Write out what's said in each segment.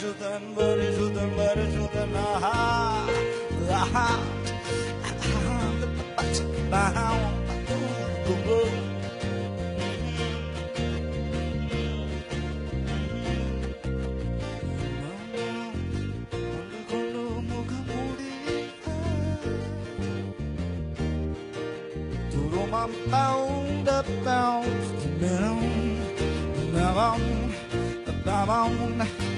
பரிசுதன் பரிசுதன் பரிசுதன் Aha Aha I'm bound up bound down down down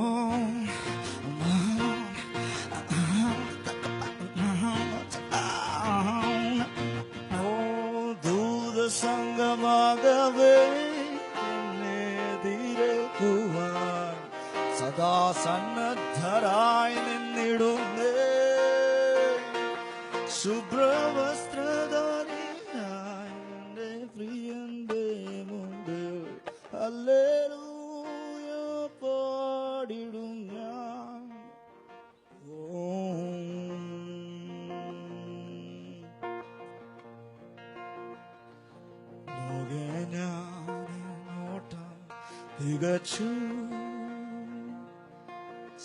സന്നദ്ധരായി നിന്നിടുന്നേ. ശുഭ്രവസ്ത്രധാരിയായി എന്റെ പ്രിയന്റെ മുമ്പിൽ ഹല്ലേലൂയ പാടിടും ഞാൻ. ഓം. ലോകേ ഞാനോട്ടം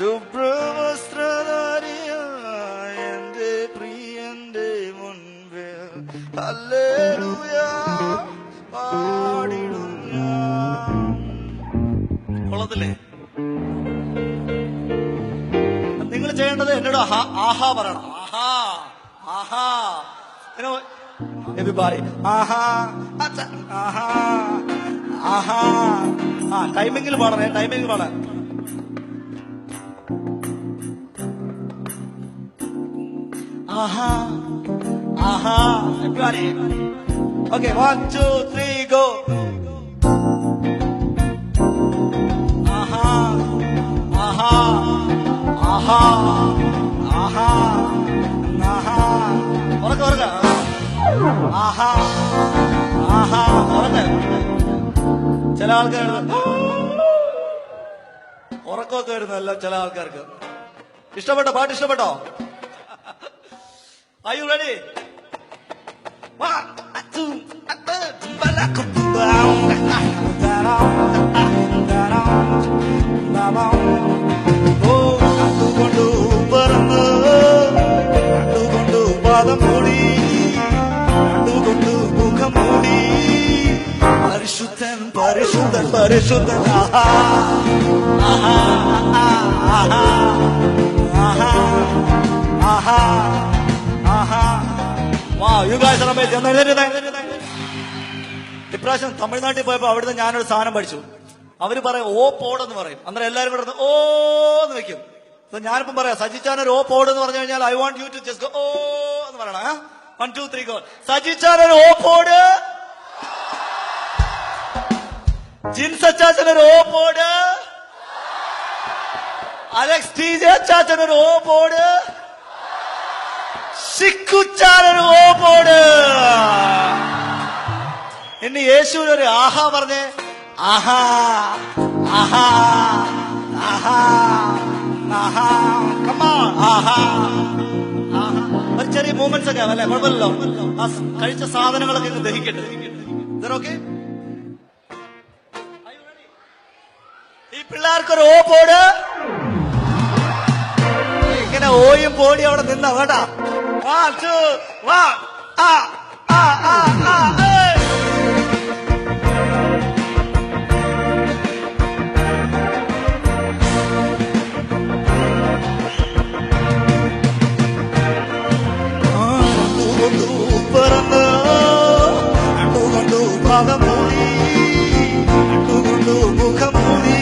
ശുഭ്രവസ്ത്രധാരിയായ എന്റെ പ്രിയന്റെ മുൻപേ ഹല്ലേലൂയ പാടിടും കൊള്ളത്തില്ലേ? നിങ്ങൾ ചെയ്യേണ്ടത് എന്നോട് ആഹാ പറയണം. ആഹാ ആഹാ. എബിബാരി ആഹാ ആഹാ ആഹാ. ആ ടൈമിങ്ങിൽ പാടണേ ടൈമിങ്ങിൽ പാടാൻ. ആഹാ ആഹാ എബിബാരി okay one two three go ആഹാ ആഹാ ആഹാ ആഹാ ആഹാ. ഉറക്ക ഉറക്ക. ആഹാ ആഹാ ഉറക്ക. ചില ആൾക്കാർ ഉറക്കമൊക്കെ വരുന്നല്ല ചില ആൾക്കാർക്ക്. ഇഷ്ടപ്പെട്ടോ? പാട്ട് ഇഷ്ടപ്പെട്ടോ? Are you ready? One, two, கொண்டு பறந்து நண்டு கொண்டு பாதம் மூடி நண்டு கொண்டு முகம் பரிசுத்தன் பரிசுத்தன் பரிசுத்தன் ஆஹா ஆஹா ஆஹா ഇപ്രാവശ്യം തമിഴ്നാട്ടിൽ പോയപ്പോ അവിടുന്ന് ഞാനൊരു സാധനം പഠിച്ചു. അവർ പറയും ഓ പോടെന്ന് പറയും. അന്നേരം എല്ലാരും കൂടെ ഓന്ന് വെക്കും ഞാനിപ്പം പറയാം സജിച്ചാൻ ഒരു ഓ പോഡ് എന്ന് പറഞ്ഞു കഴിഞ്ഞാൽ I want you to just O എന്ന് പറയണം വൺ ടു ത്രീ ഗോ സജിച്ചാൻ ഒരു ഓ പോഡ് ജിൻസ് അച്ചാച്ചൻ ഒരു ഓ പോഡ് അലക്സ് ടി ജെ അച്ചാച്ചൻ ഒരു ഓ പോഡ് സിക്കുച്ചാൻ ഒരു ഓ പോഡ് ഇനി യേശുവിനൊരു ആഹാ പറഞ്ഞേ. ആഹാ ആഹാ ആഹാ ആഹാ കമാ ആഹാ. ഒരു ചെറിയ മൂമെന്റ്സ് ഒക്കെ അല്ലേ? കുഴപ്പമില്ലല്ലോ. ആ കഴിച്ച സാധനങ്ങളൊക്കെ ഇന്ന് ദഹിക്കട്ടെ. ഓക്കെ ഈ പിള്ളേർക്കൊരു ഓ പോട് ഇങ്ങനെ ഓയും പോടി അവിടെ നിന്ന കേട്ടാ? One, two, one. Ah, ah, ah, ah, hey. பரந்தோ அண்டு கொண்டு பாதமூடி அண்டு கொண்டு முகமூடி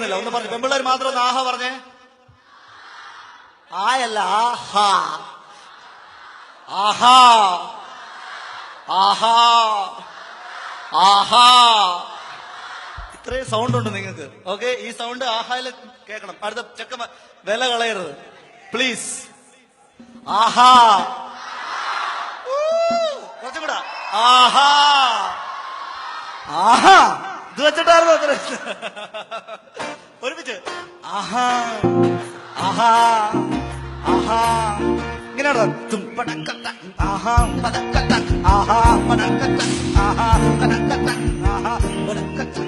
കേൾക്കുന്നില്ല. ഒന്ന് പറഞ്ഞു. പെമ്പിള്ളേർ മാത്രം ഒന്ന് ആഹ പറഞ്ഞേ. ആയല്ല ആഹാ. ആഹാ. ആഹാ. ആഹാ. ഇത്രയും സൗണ്ട് ഉണ്ട് നിങ്ങൾക്ക്. ഓക്കെ ഈ സൗണ്ട് ആഹായിൽ കേൾക്കണം. അടുത്ത ചെക്ക വില കളയരുത്. പ്ലീസ്. ആഹാ. കുറച്ചും കൂടെ. ആഹാ. ആഹാ. ഇത് വെച്ചിട്ടായിരുന്നു അത്ര ഒരുമിച്ച്. ആഹാ ആഹാ ആഹാ. ഇങ്ങനെയാണോ? തുമ്പടക്കത്ത ആഹാ പടക്കത്ത ആഹാ പടക്കത്ത ആഹാ പടക്കത്ത ആഹാ പടക്കത്ത